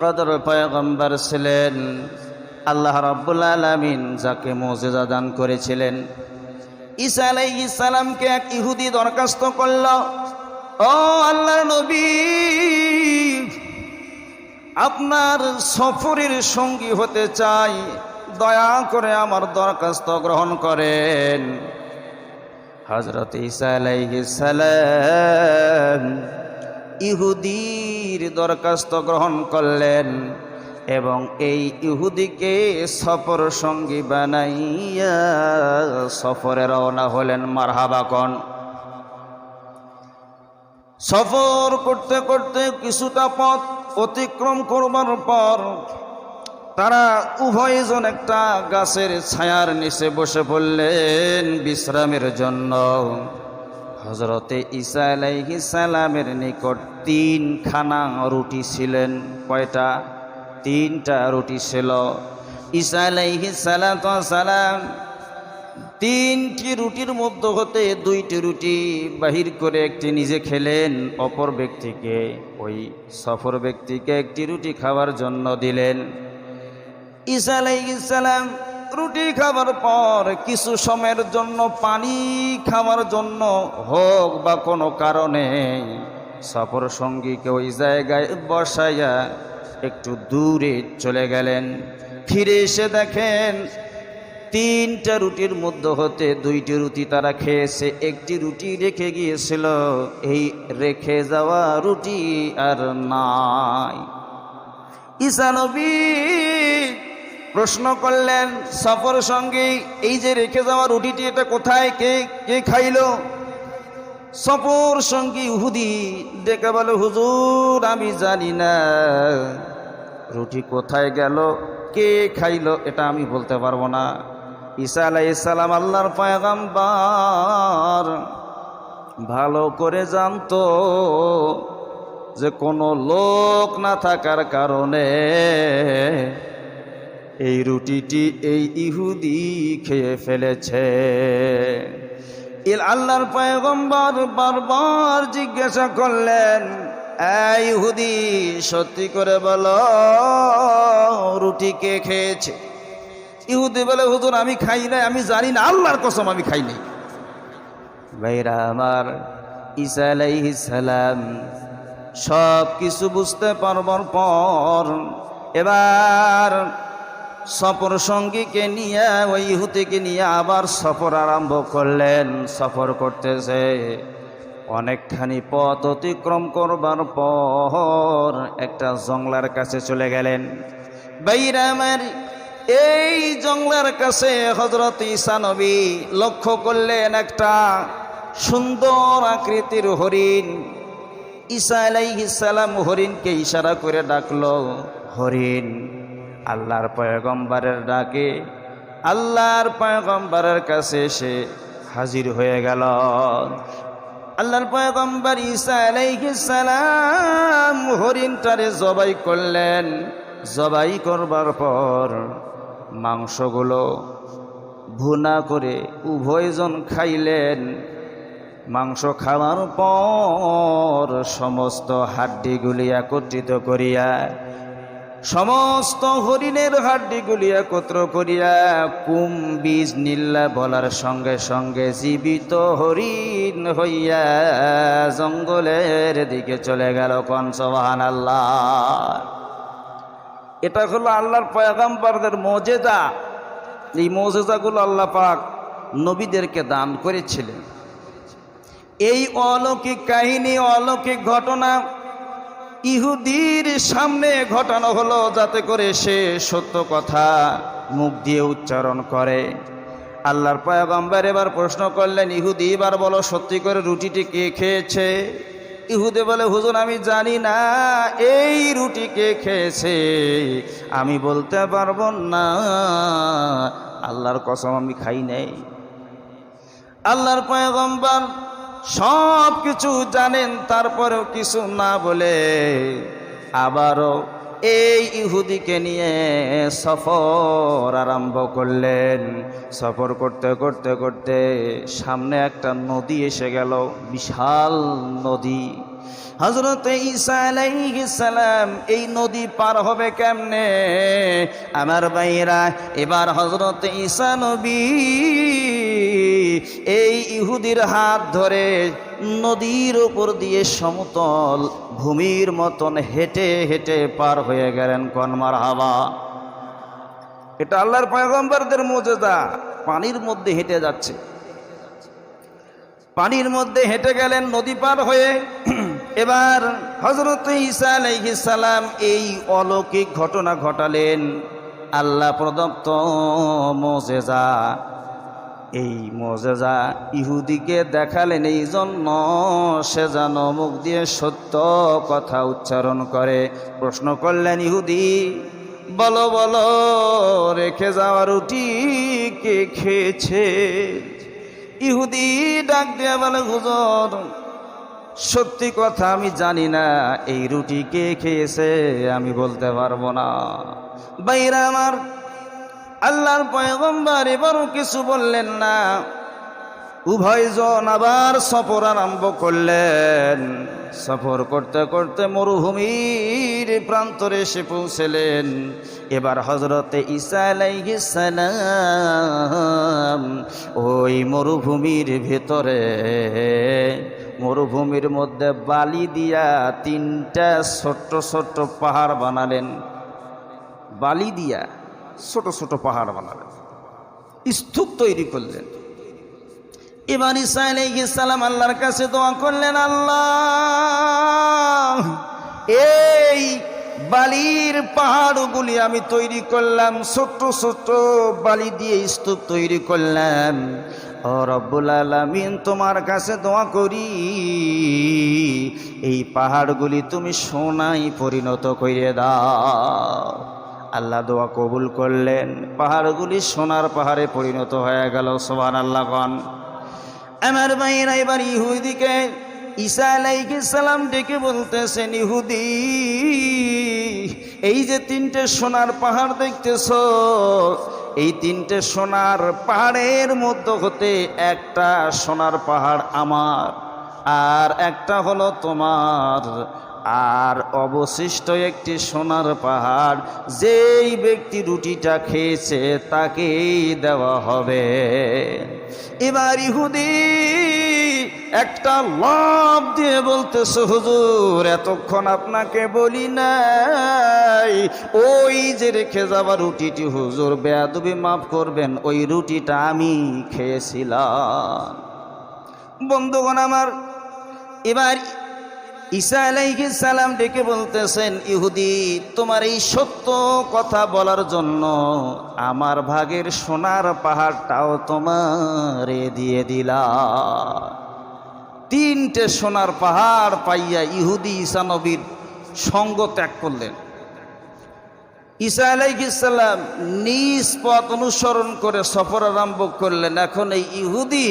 কদর পয়গম্বর ছিলেন। আল্লাহ রাব্বুল আলামিন যাকে মোজেজা দান করেছিলেন। ঈসা আলাইহিস সালামকে এক ইহুদি দরখাস্ত করল, ও আল্লাহ নবী, আপনার সফরের সঙ্গী হতে চাই, দয়া করে আমার দরখাস্ত গ্রহণ করেন। হজরত ঈসা আলাইহিস সালাম ইহুদির দরখাস্ত গ্রহণ করলেন এবং এই ইহুদিকে সফর সঙ্গী বানাইয়া সফরে রওনা হলেন। মারহাবাকন সফর করতে করতে কিছুটা পথ অতিক্রম করবার পর তারা উভয়জন একটা গাছের ছায়ার নিচে বসে পড়লেন বিশ্রামের জন্য। হজরতে ঈসা আলাইহি সালামের নিকট তিনখানা রুটি ছিলেন। কয়টা? তিনটা রুটি ছিল। ঈসা আলাইহি সালাম তিনটি রুটির মধ্যে হতে দুইটি রুটি বাহির করে একটি নিজে খেলেন, অপর ব্যক্তিকে ওই সফর ব্যক্তিকে একটি রুটি খাওয়ার জন্য দিলেন। ঈসা আলাইসালাম রুটি খাবার পর কিছু সময়ের জন্য, পানি খাওয়ার জন্য হোক বা কোনো কারণে সফর সঙ্গীকে ওই জায়গায় বসাইয়া একটু দূরে চলে গেলেন। ফিরে এসে দেখেন তিনটা রুটির মধ্যে হতে দুইটি রুটি তারা খেয়েছে, একটি রুটি রেখে গিয়েছিল। এই রেখে যাওয়া রুটি আর নাই। ঈসা নবী প্রশ্ন করলেন, সফর সঙ্গে এই যে রেখে যাওয়া রুটিটি এটা কোথায়? কে কে খাইল? সফর সঙ্গী হুদি ডেকে বলে, হুজুর, আমি জানি না। রুটি কোথায় গেল? কে খাইল? এটা আমি বলতে পারব না। ঈসা আলাইসালাম আল্লাহর পয়গাম্বার ভালো করে জানতো যে কোনো লোক না থাকার কারণে এই রুটিটি এই ইহুদি খেয়ে ফেলেছে। ইল আল্লাহর পয়গম্বর বারবার জিজ্ঞাসা করলেন ইহুদি, সত্যি করে বলো, রুটি কে খেয়েছে? ইহুদি বলে, হুজুর, আমি খাই নাই, আমি জানি না, আল্লাহর কসম, আমি খাই নাই। ভাইরা আমার আলাইহিস সালাম সব কিছু বুঝতে পারবার পর এবার সফর সঙ্গীকে নিয়ে, ওই ইহুতিকে নিয়ে আবার সফর আরম্ভ করলেন। সফর করতেছে অনেকখানি পথ অতিক্রম করবার পর একটা জংলার কাছে চলে গেলেন। বাইরামের এই জংলার কাছে হজরত ঈসানবী লক্ষ্য করলেন একটা সুন্দর আকৃতির হরিণ। ঈসা আলাইহিসালাম হরিণকে ইশারা করে ডাকলো, হরিণ আল্লাহর পয়গম্বরের ডাকে, আল্লাহর পয়গম্বরের কাছে এসে হাজির হয়ে গেল। আল্লাহর পয়গম্বর ঈসা আলাইহিসালাম হরিণটারে জবাই করলেন। জবাই করবার পর মাংসগুলো ভুনা করে উভয়জন খাইলেন। মাংস খাওয়ার পর সমস্ত হাড্ডিগুলি একত্রিত করিয়া সমস্ত হরিণের হাড্ডি গুলিয়া একত্র করিয়া কুম বীজ নীল্লা বলার সঙ্গে সঙ্গে জীবিত হরিণ হইয়া জঙ্গলের দিকে চলে গেল কনসবাহান আল্লাহ এটা হলো আল্লাহর পয়গাম্বারদের মজেদা। এই মজেদাগুলো আল্লাহ পাক নবীদেরকে দান করেছিলেন। এই অলৌকিক কাহিনী, অলৌকিক ঘটনা ইহুদির সামনে ঘটানো হলো যাতে করে সে সত্য কথা মুখ দিয়ে উচ্চারণ করে। আল্লাহর পয়গম্বর এবার প্রশ্ন করলেন, ইহুদি, এবার বলো সত্যি করে রুটিটি কে খেয়েছে? ইহুদে বলে, হুজুর, আমি জানি না, এই রুটি কে খেয়েছে? আমি বলতে পারব না, আল্লাহর কসম আমি খাই নাই। আল্লাহর পয়গম্বর সব কিছু জানেন, তারপরেও কিছু না বলে আবারও এই ইহুদিকে নিয়ে সফর আরম্ভ করলেন। সফর করতে করতে করতে সামনে একটা নদী এসে গেল, বিশাল নদী। হজরত ঈসা সালাম, এই নদী পার হবে কেমনে? আমার ভাইরা এবার হজরত ঈসা নবী এই ইহুদির হাত ধরে নদীর উপর দিয়ে সমতল ভূমির মতন হেঁটে হেঁটে পার হয়ে গেলেন কনমার হাওয়া এটা আল্লাহর পয়গম্বরদের মজেদা পানির মধ্যে হেঁটে যাচ্ছে। পানির মধ্যে হেঁটে গেলেন নদী পার হয়ে। এবার হজরত আলাইহিস সালাম এই অলৌকিক ঘটনা ঘটালেন। আল্লাহ প্রদত্ত মোজেজা এই মোজেজা ইহুদিকে দেখালেন, এই জন্য সে যেন মুখ দিয়ে সত্য কথা উচ্চারণ করে। প্রশ্ন করলেন, ইহুদি, বলো বলো, রেখে যাওয়া রুটি কে খেয়েছে? ইহুদি ডাক দিয়ে বলে, হুজুর, সত্যি কথা আমি জানি না, এই রুটি কে খেয়েছে আমি বলতে পারব না। বাইরা আমার আল্লাহর পয়গম্বর এবারও কিছু বললেন না। উভয়জন আবার সফর আরম্ভ করলেন। সফর করতে করতে মরুভূমির প্রান্তরে এসে পৌঁছলেন। এবার হজরতে সালাম ওই মরুভূমির ভেতরে, মরুভূমির মধ্যে বালি দিয়া তিনটা ছোট্ট ছোট্ট পাহাড় বানালেন। বালি দিয়া ছোট ছোট পাহাড় বানালেন স্তূপ তৈরি করলেন। এবার আলাইহিস সালাম আল্লাহর কাছে দোয়া করলেন, আল্লাহ, এই বালির পাহাড়গুলি আমি তৈরি করলাম, ছোট্ট ছোট্ট বালি দিয়ে স্তূপ তৈরি করলাম। ও রব্বুল আলামিন, তোমার কাছে দোয়া করি, এই পাহাড়গুলি তুমি সোনাই পরিণত করে দাও। আল্লাহ দোয়া কবুল করলেন। পাহাড়গুলি সোনার পাহাড়ে পরিণত হয়ে গেল সোহান আল্লাহ গন আমার ভাইরা এবার ইহুদিকে, ঈসা আলাইহিস সালাম ডেকে বলতেছেন, ইহুদি, এই যে তিনটে সোনার পাহাড় দেখতেছ, এই তিনটে সোনার পাহাড়ের মধ্য হতে একটা সোনার পাহাড় আমার, আর একটা হলো তোমার। আর অবশিষ্ট একটি সোনার পাহাড়, যেই ব্যক্তি রুটিটা খেয়েছে তাকেই দেওয়া হবে। এবার ইহুদি একটা লাভ দিয়ে বলতেছে, হুজুর, এতক্ষণ আপনাকে বলি নাই। ওই যে রেখে যাওয়া রুটিটি, হুজুর, বেয়াদবি মাফ করবেন, ওই রুটিটা আমি খেয়েছিলাম। বন্ধুগণ আমার, এবার ঈসা আলাইহিস সালাম ডেকে বলতেছেন, ইহুদি, তোমার এই সত্য কথা বলার জন্য আমার ভাগের সোনার পাহাড়টাও তোমারে দিয়ে দিলা তিনটে সোনার পাহাড় পাইয়া ইহুদি ঈসা নবীর সঙ্গ ত্যাগ করলেন। ঈসা আলাইহিসাল্লাম নিজ পথ অনুসরণ করে সফর আরম্ভ করলেন। এখন এই ইহুদি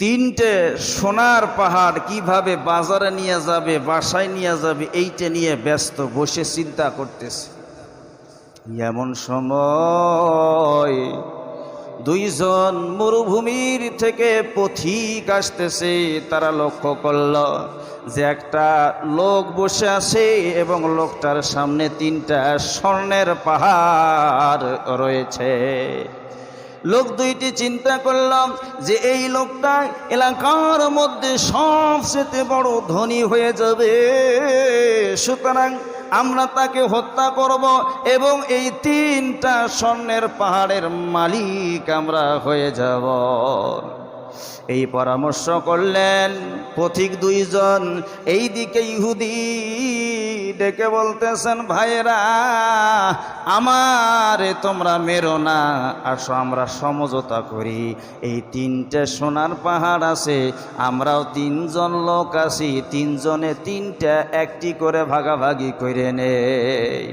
তিনটে সোনার পাহাড় কীভাবে বাজারে নিয়ে যাবে, বাসায় নিয়ে যাবে, এইটা নিয়ে ব্যস্ত, বসে চিন্তা করতেছে। এমন সময় দুইজন মরুভূমির থেকে পথিক আসতেছে, তারা লক্ষ্য করল যে একটা লোক বসে আছে এবং লোকটার সামনে তিনটা স্বর্ণের পাহাড় রয়েছে। লোক দুইটি চিন্তা করলাম যে এই লোকটা এলাকার মধ্যে সবচেয়ে বড় ধনী হয়ে যাবে। সুতরাং আমরা তাকে হত্যা করব এবং এই তিনটা স্বর্ণের পাহাড়ের মালিক আমরা হয়ে যাব। এই পরামর্শ করলেন পথিক দুইজন এই দিকে ইহুদি। ডেকে বলতেছেন, ভাইয়েরা, আমারে তোমরা মেরো না। আসো, আমরা সমঝোতা করি। এই তিনটে সোনার পাহাড় আছে, আমরাও তিনজন লোক আছি, তিনজনে তিনটা একটি করে ভাগাভাগি করে নেই।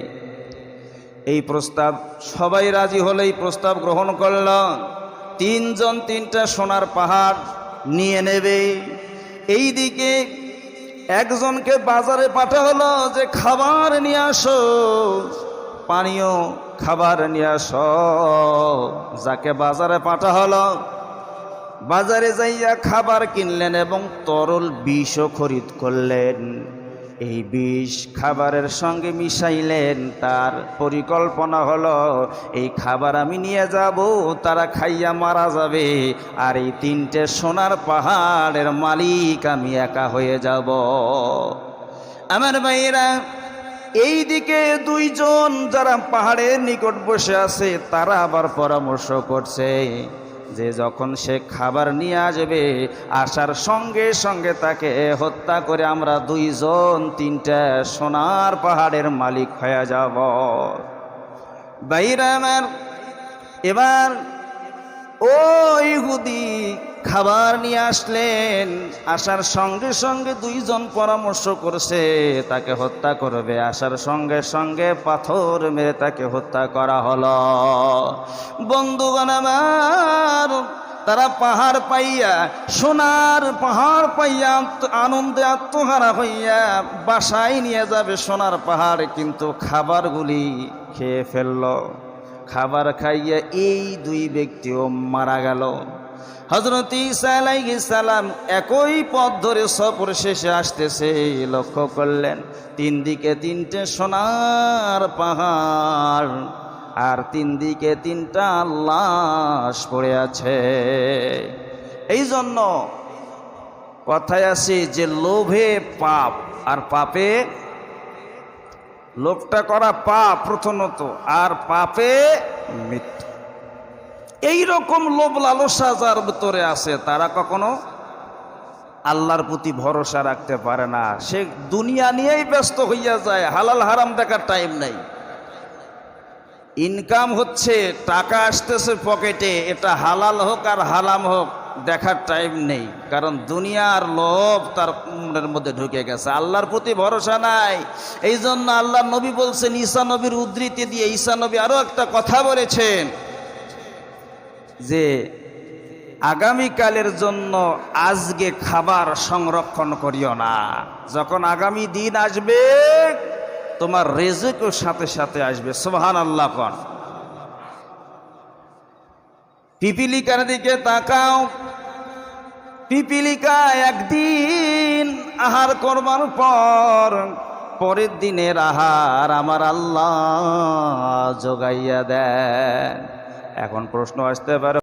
এই প্রস্তাব, সবাই রাজি হলে এই প্রস্তাব গ্রহণ করল। তিনজন তিনটা সোনার পাহাড় নিয়ে নেবে। এই দিকে একজনকে বাজারে পাঠা হলো যে, খাবার নিয়ে আসো। পানীয় খাবার নিয়ে আসো। যাকে বাজারে পাঠা হলো বাজারে যাইয়া খাবার কিনলেন এবং তরল বিষও খরিদ করলেন। এই বিষ খাবারের সঙ্গে মিশাইলেন। তার পরিকল্পনা হলো, এই খাবার আমি নিয়ে যাব, তারা খাইয়া মারা যাবে, আর এই তিনটে সোনার পাহাড়ের মালিক আমি একা হয়ে যাব। আমার ভাইয়েরা, এই দিকে দুইজন যারা পাহাড়ের নিকট বসে আছে, তারা আবার পরামর্শ করছে যে যখন সে খাবার নিয়ে আসবে, আসার সঙ্গে সঙ্গে তাকে হত্যা করে আমরা দুইজন তিনটা সোনার পাহাড়ের মালিক হয়ে যাব। বাইরে আমার এবার ও ইহুদি খাবার নিয়ে আসলেন। আসার সঙ্গে সঙ্গে দুইজন পরামর্শ করছে, তাকে হত্যা করবে। আসার সঙ্গে সঙ্গে পাথর মেরে তাকে হত্যা করা হলো। বন্ধুগণ আমার, তারা পাহাড় পাইয়া, সোনার পাহাড় পাইয়া আনন্দে আত্মহারা হইয়া বাসায় নিয়ে যাবে সোনার পাহাড়, কিন্তু খাবারগুলি খেয়ে ফেলল। খাবার খাইয়া এই দুই ব্যক্তিও মারা গেল। হজরত সালাম একই পথ ধরে সফর শেষে আসতেছে, লক্ষ্য করলেন তিন দিকে তিনটে সোনার পাহাড় আর তিন দিকে তিনটা লাশ পড়ে আছে। এই জন্য কথায় আছে যে লোভে পাপ আর পাপে লোভটা করা পাপ প্রথমত, আর পাপে মৃত্যু। এই রকম লোভ লালসা যার ভিতরে আছে, তারা কখনো আল্লাহর প্রতি ভরসা রাখতে পারে না। সে দুনিয়া নিয়েই ব্যস্ত হইয়া যায়, হালাল হারাম দেখার টাইম নাই। ইনকাম হচ্ছে, টাকা আসতেছে পকেটে, এটা হালাল হোক আর হালাম হোক, দেখার টাইম নেই। কারণ দুনিয়ার লোভ তার মনের মধ্যে ঢুকে গেছে। আল্লাহর প্রতি ভরসা নাই। এই জন্য আল্লাহ নবী বলছেন, ঈসা নবীর উদ্ধৃতি দিয়ে ঈসা নবী আরও একটা কথা বলেছেন। যে আগামীকালের জন্য আজকে খাবার সংরক্ষণ করিও না। যখন আগামী দিন আসবে, তোমার রেজেকও সাথে সাথে আসবে। সোহান আল্লাহ কন। পিপিলিকার দিকে তাকাও। পিপিলিকা একদিন আহার করবার পর, পরের দিনের আহার আমার আল্লাহ যোগাইয়া দেন। এখন প্রশ্ন আসতে পারে